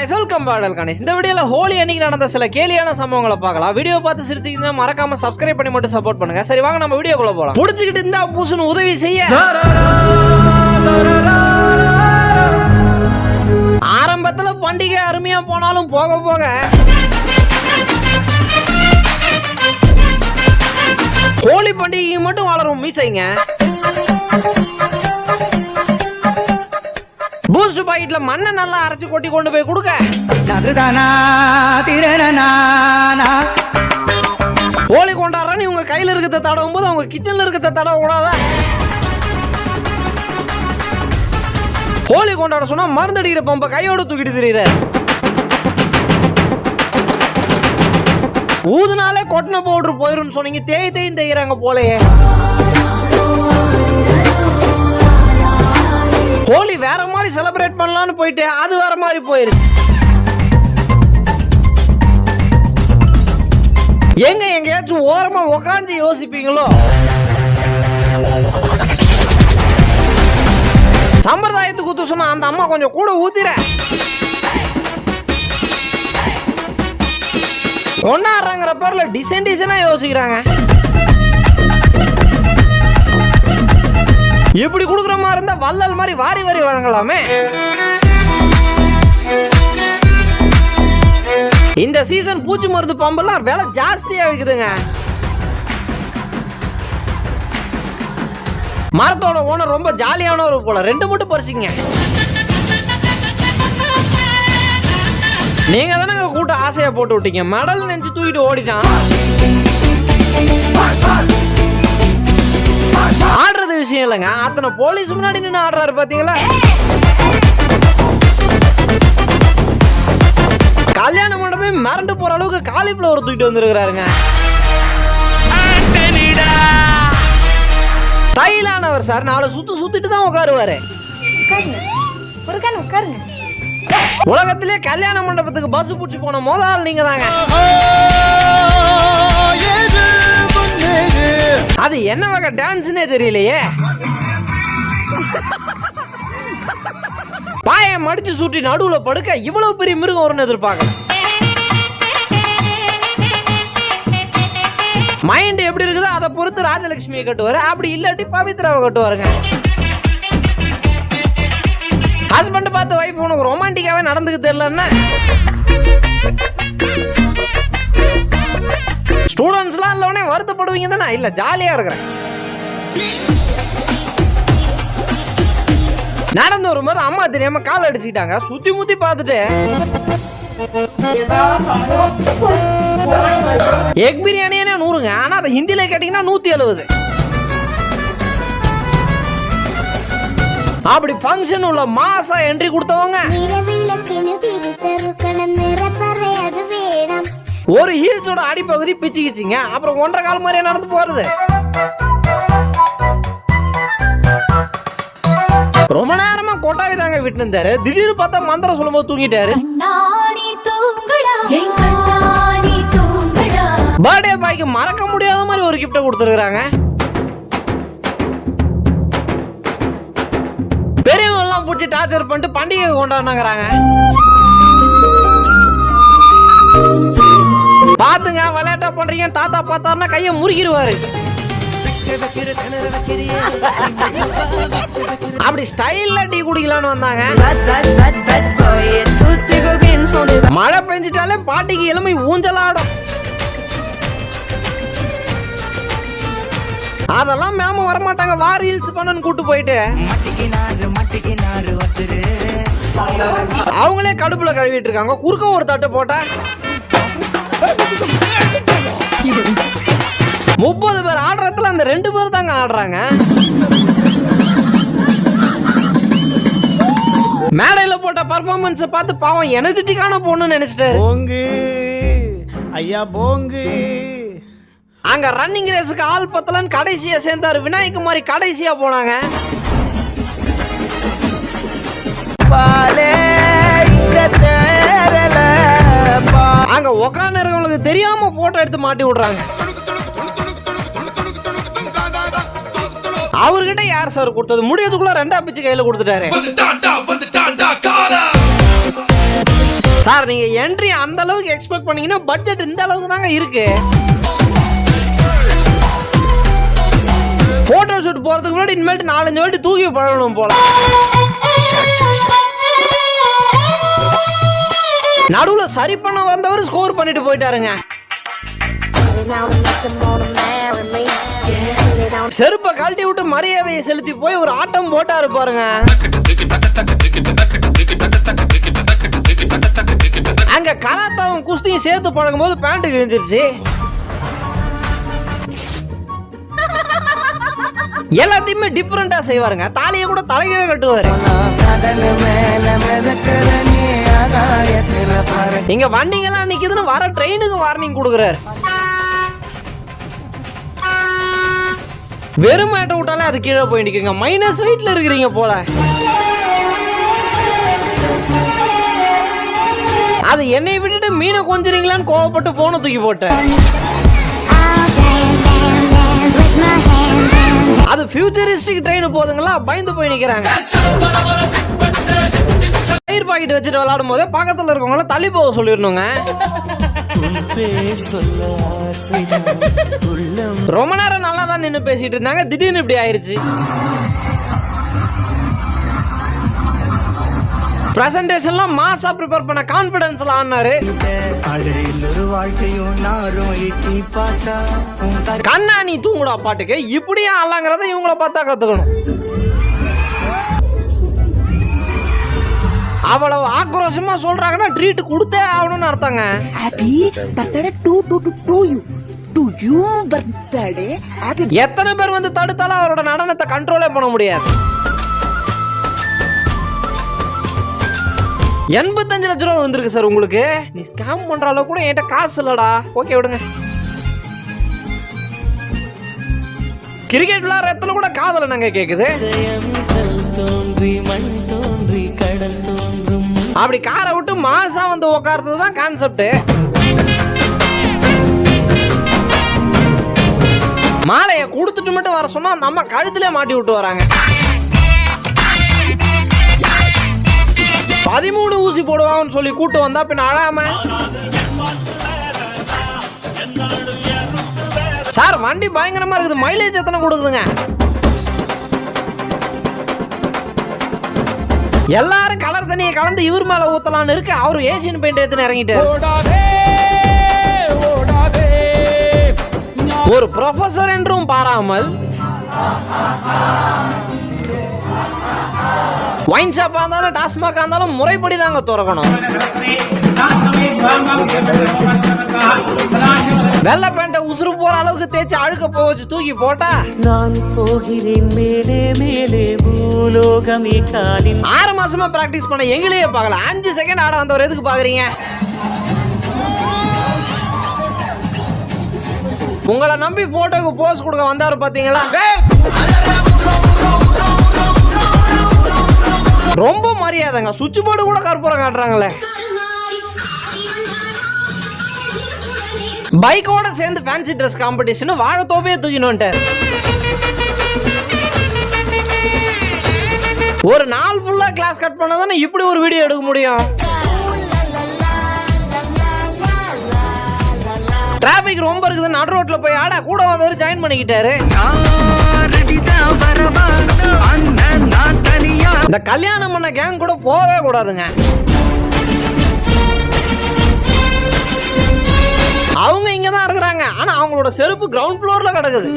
Guys welcome பாடல் கணேஷ் இந்த வீடியோல ஹோலி அன்னைக்கு நடந்த சில கேலியான சம்பவங்களை பார்க்கலாம். வீடியோ பார்த்து சிரிச்சிங்கன்னா மறக்காம சப்ஸ்கிரைப் பண்ணி மட்டும் சப்போர்ட் பண்ணுங்க. சரி வாங்க நம்ம வீடியோக்குள்ள போலாம். புடிச்சுக்கிட்டு இருந்தா பூசுன்னு உதவி செய்ய. ஆரம்பத்துல பண்டிகை அருமையா போனாலும் போக போக ஹோலி பண்டிகைக்கு மட்டும் வளரும் மீசைங்க. பூஸ்ட் பாக்கெட்ல மண்ணை நல்லா அரைச்சு கொட்டி கொண்டு போய் கொடுக்க. ஹோலி கொண்டாடுறேன்னு இவங்க கையில இருக்கிறத தடவும் போது அவங்க கிச்சன்ல இருக்கிறத தடவ கூடாதா ஹோலி கொண்டாட சொன்னா மருந்தடிக்கிற பம்ப கையோட தூக்கிட்டு திரியிற. ஊதுனாலே கொட்டின பவுடர் போயிரும்னு சொன்னீங்க தேய் தேய் தேய்கிறாங்க போலயே. ஹோலி வேற மாதிரி செலிப்ரேட் பண்ணலாம்னு போயிட்டு அது வேற மாதிரி போயிருச்சு. எங்க எங்கேயாச்சும் ஓரமா உக்காந்து யோசிப்பீங்களோ? சம்பிரதாயத்துக்கு ஊத்து சொன்னா அந்த அம்மா கொஞ்சம் கூட ஊத்திர. கொண்டாடுறாங்கிற பேர்ல டிசைன் டிசைனா யோசிக்கிறாங்க. இப்படி கொடுக்குற மாதிரி இருந்தா வள்ளல் மாதிரி வாரி வாரி வழங்கலாமே. இந்த சீசன் பூச்சி மருந்து பம்பெல்லாம் விலை ஜாஸ்தியா விற்குதுங்க மரத்தோட ஓனர் ரொம்ப ஜாலியானவர் போல. ரெண்டு மட்டும் பறிச்சிங்க. நீங்க தானே கூட்ட ஆசையா போட்டு விட்டீங்க. மடல் நெஞ்சு தூக்கிட்டு ஓடிட்டான். விஷயம் இல்லைங்க அத்தனை போலீஸ் முன்னாடி நின்று ஆடுறாரு பாத்தீங்களா? கல்யாண மண்டபமே மிரண்டு போற அளவுக்கு காலிஃப்ளவர் தூக்கிட்டு வந்திருக்கிறாருங்க. ஸ்டைலானவர் சார் நாலு சுத்து சுத்திட்டு தான் உட்காருவாரு உலகத்திலே கல்யாண மண்டபத்துக்கு பஸ் பிடிச்சி போன மொதல் நீங்க தாங்க அது என்ன வகை டான்ஸ்னே தெரியலையே. பாய மடிச்சு சுட்டி நடுவுல படுக்க இவ்வளவு பெரிய மிருகம் வரும்னு எதிர்பார்க்கல. மைண்ட் எப்படி இருக்குதோ அதை பொறுத்து ராஜலட்சுமியை கட்டுவாரு. அப்படி இல்லாட்டி பவித்ராவை கட்டுவாருங்க. ஹஸ்பண்ட் பார்த்து ஒய்ஃப் உனக்கு ரொமான்டிக்காவே நடந்துக்க தெரியலன்னா ஸ்டூடெண்ட்ஸ்லாம் இல்லவனே வருத்தப்படுவீங்க தானே இல்லை ஜாலியாக இருக்கிறேன். நடந்து வரும்போது அம்மா தெரியாம கால் அடிச்சுக்கிட்டாங்க. சுத்தி முத்தி பார்த்துட்டு எக் பிரியாணியே நூறுங்க ஆனா அதை ஹிந்தியில கேட்டீங்கன்னா நூத்தி எழுபது அப்படி ஃபங்க்ஷன் உள்ள மாசா என்ட்ரி கொடுத்தவங்க. ஒரு ஹீல்ஸோட அடிப்பகுதி பிச்சுக்கிச்சிங்க. அப்புறம் ஒன்றரை கால் மாதிரியே நடந்து போறது. ரொம்ப நேரமா கொட்டாவி தாங்க விட்டு இருந்தாரு. திடீர்னு பார்த்தா மந்திரம் சொல்லும்போது தூங்கிட்டாரு. பர்த்டே பாய்க்கு மறக்க முடியாத மாதிரி ஒரு கிஃப்ட்டை கொடுத்துருக்காங்க பெரியவங்க எல்லாம் பிடிச்சி டார்ச்சர் பண்ணிட்டு பண்டிகை கொண்டாடுனாங்கிறாங்க. பாத்துங்க விளையாட்டா பண்றீங்க தாத்தா பார்த்தாருன்னா கையை முறுக்கிடுவாரு. அப்படி ஸ்டைல்ல டீ குடிக்கலாம்னு வந்தாங்க. மழை பெஞ்சிட்டாலே பாட்டிக்கு இளமை ஊஞ்சலாடும். அதெல்லாம் மேம வரமாட்டாங்க வா ரீல்ஸ் பண்ணனு கூட்டு போயிட்டு. அவங்களே கடுப்புல கழுவிட்டு இருக்காங்க. குறுக்க ஒரு தட்டு போட்டா முப்பது பேர் ஆடுறதுல அந்த ரெண்டு பேர் தாங்க ஆடுறாங்க. மேடையில போட்ட பர்ஃபார்மன்ஸ் பார்த்து பாவம் எனர்ஜெட்டிக்கான பொண்ணு நினைச்சிட்டாரு. போங்கு. ஐயா போங்கு. அங்க ரன்னிங் ரேஸுக்கு ஆள் பத்தலன்னு கடைசியா சேர்ந்தாரு விநாயகுமாரி கடைசியா போனாங்க. பாலே அங்க உக்காந்து இருக்கவங்களுக்கு தெரியாம போட்டோ எடுத்து மாட்டி விடுறாங்க. அவர்கிட்ட யார் சார் கொடுத்தது? முடியதுக்குள்ள ரெண்டா பிச்சு கையில கொடுத்துட்டாரு. சார் நீங்க என்ட்ரி அந்த அளவுக்கு எக்ஸ்பெக்ட் பண்ணீங்கன்னா பட்ஜெட் இந்த அளவுக்கு தாங்க இருக்கு. போட்டோ ஷூட் போறதுக்கு முன்னாடி இனிமேட்டு நாலஞ்சு வாட்டி தூக்கி பழகணும் போல. நடுவுல சரி பண்ண வந்தவர் ஸ்கோர் பண்ணிட்டு போயிட்டாருங்க. செருப்பை கழட்டி விட்டு மரியாதையை செலுத்தி போய் ஒரு ஆட்டம் போட்டாரு பாருங்க. அங்க கராத்தாவும் குஸ்தியும் சேர்த்து பழகும் போது பேண்ட் கிழிஞ்சிருச்சு எல்லாத்தையுமே டிஃப்ரெண்டா செய்வாருங்க. தாலியை கூட தலைகீழ கட்டுவாரு. இங்க வண்டிங்கெல்லாம் நிக்குதுன்னு வர ட்ரெயினுக்கு வார்னிங் கொடுக்குறாரு. வெறும் மேட்டை விட்டாலே அது கீழே போய் நிற்குங்க மைனஸ் வெயிட்ல இருக்கிறீங்க போல. அது என்னை விட்டுட்டு மீனை கொஞ்சறீங்களான்னு கோவப்பட்டு போனை தூக்கி போட்டேன். அது ஃபியூச்சரிஸ்டிக் ட்ரெயின் போதுங்களா பயந்து போய் நிக்கிறாங்க. டயர் பாக்கெட் வச்சுட்டு விளாடும் போதே பக்கத்துல இருக்கவங்கள தள்ளி போக சொல்லிடணுங்க. ரொம்ப நேரம் நல்லா தான் நின்று பேசிட்டு இருந்தாங்க. திடீர்னு இப்படி ஆயிருச்சு. பிரசன்டேஷன்லாம் மாசா ப்ரிப்பேர் பண்ண கான்ஃபிடன்ஸ்ல ஆனாரு. கண்ணா நீ தூங்குடா பாட்டுக்கு. இப்படியே ஆளாங்கிறத இவங்கள பார்த்தா கத்துக்கணும். அவ்வளவு ஆக்ரோஷமா சொல்றாங்கன்னா ட்ரீட் கொடுத்தே ஆகணும்னு அர்த்தங்க. Birthday to to to to you. To you birthday. Happy எத்தனை பேர் வந்து தடுத்தாலும் அவரோட நடனத்தை கண்ட்ரோலே பண்ண முடியாது. எண்பத்தஞ்சு லட்ச ரூபா வந்திருக்கு சார் உங்களுக்கு. நீ ஸ்கேம் பண்ற அளவு கூட என்கிட்ட காசு இல்லடா. ஓகே விடுங்க. கிரிக்கெட் விளையாடுற இடத்துல கூட காதல நாங்க கேக்குது? அப்படி காரை விட்டு மாசா வந்து உட்கார்றது தான் கான்செப்ட் மாலையை கொடுத்துட்டு மட்டும் வர சொன்னா நம்ம கழுத்திலே மாட்டி விட்டு வராங்க. பதிமூணு ஊசி போடுவாங்கன்னு சொல்லி கூட்டு வந்தா பின்ன அழாம? சார் வண்டி பயங்கரமா இருக்குது. மைலேஜ் எத்தனை கொடுக்குதுங்க? எல்லாரும் கலர் தண்ணியை கலந்து இவர் மேல ஊத்தலாம்னு இருக்கு. அவரு ஏசியன் பெயிண்ட் எடுத்துன்னு இறங்கிட்டாரு. ஒரு ப்ரொஃபசர் என்றும் பாராமல் ஒயின் ஷாப்பா இருந்தாலும் டாஸ்மாகா இருந்தாலும் முறைப்படி தாங்க திறக்கணும். வெள்ளை பேண்ட்டை உசுறு போற அளவுக்கு தேய்ச்சி அழுக்க போக வச்சு தூக்கி போட்டா. நான் போகிறேன் மேலே மேலே பூலோகமே காலில். ஆறு மாசமா பிராக்டிஸ் பண்ண எங்களையே பார்க்கல. அஞ்சு செகண்ட் ஆட வந்தவர் எதுக்கு பாக்குறீங்க உங்களை நம்பி போட்டோக்கு போஸ் கொடுக்க வந்தாரு பாத்தீங்களா? ரொம்ப மரியாதைங்க. சுவிட்ச் போர்டு கூட கற்பூரம் காட்டுறாங்களே. பைக்கோட சேர்ந்து ஃபேன்சி ட்ரெஸ் காம்படிஷன் வாழைத்தோப்பே தூக்கினோன்ட்டார் ஒரு நாள் ஃபுல்லா கிளாஸ் கட் பண்ணா தானே இப்படி ஒரு வீடியோ எடுக்க முடியும்? டிராபிக் ரொம்ப இருக்குது நடு ரோட்ல போய் ஆடா கூட வந்தவர் ஜாயின் பண்ணிக்கிட்டாரு. இந்த கல்யாணம் பண்ண கேங் கூட போகவே கூடாதுங்க. அவங்க இங்க தான் இருக்கிறாங்க. ஆனா அவங்களோட செருப்பு கிரவுண்ட் ஃப்ளோர்ல கிடக்குது.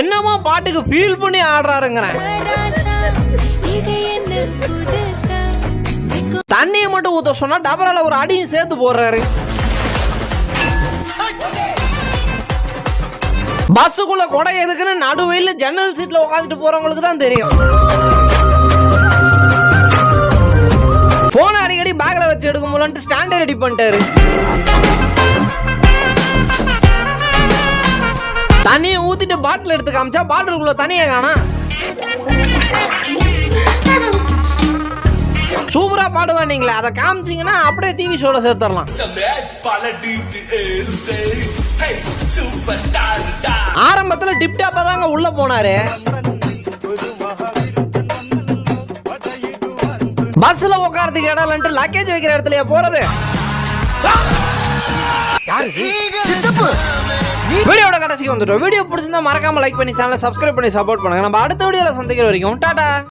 என்னமோ பாட்டுக்கு ஃபீல் பண்ணி ஆடுறாருங்கிறேன். தண்ணியை மட்டும் ஊத்த சொன்னா டபரால ஒரு அடியும் சேர்த்து போடுறாரு. பஸ்ஸுக்குள்ள கொடை எதுக்குன்னு நடுவையில் ஜன்னல் சீட்ல உட்காந்துட்டு போறவங்களுக்கு தான் தெரியும். வச்சு எடுக்க முடியலன்ட்டு ஸ்டாண்டை ரெடி பண்ணிட்டாரு. தண்ணியை ஊத்திட்டு பாட்டில் எடுத்து காமிச்சா பாட்டிலுக்குள்ள தனியாக காணா சூப்பரா பாடுவா நீங்களே. அதை காமிச்சிங்கன்னா அப்படியே டிவி ஷோல சேர்த்துடலாம். ஆரம்பத்துல டிப்டாப்பா தாங்க உள்ள போனாரு. பஸ்ல உட்காரத்துக்கு இடம் இல்லைன்ட்டு லக்கேஜ் வைக்கிற இடத்துலயா போறது? வீடியோட கடைசிக்கு வந்துட்டோம். வீடியோ பிடிச்சிருந்தா மறக்காம லைக் பண்ணி சேனலை சப்ஸ்கிரைப் பண்ணி சப்போர்ட் பண்ணுங்க. நம்ம அடுத்த வீடியோல சந்திக்கிற வரைக்கும் டாடா.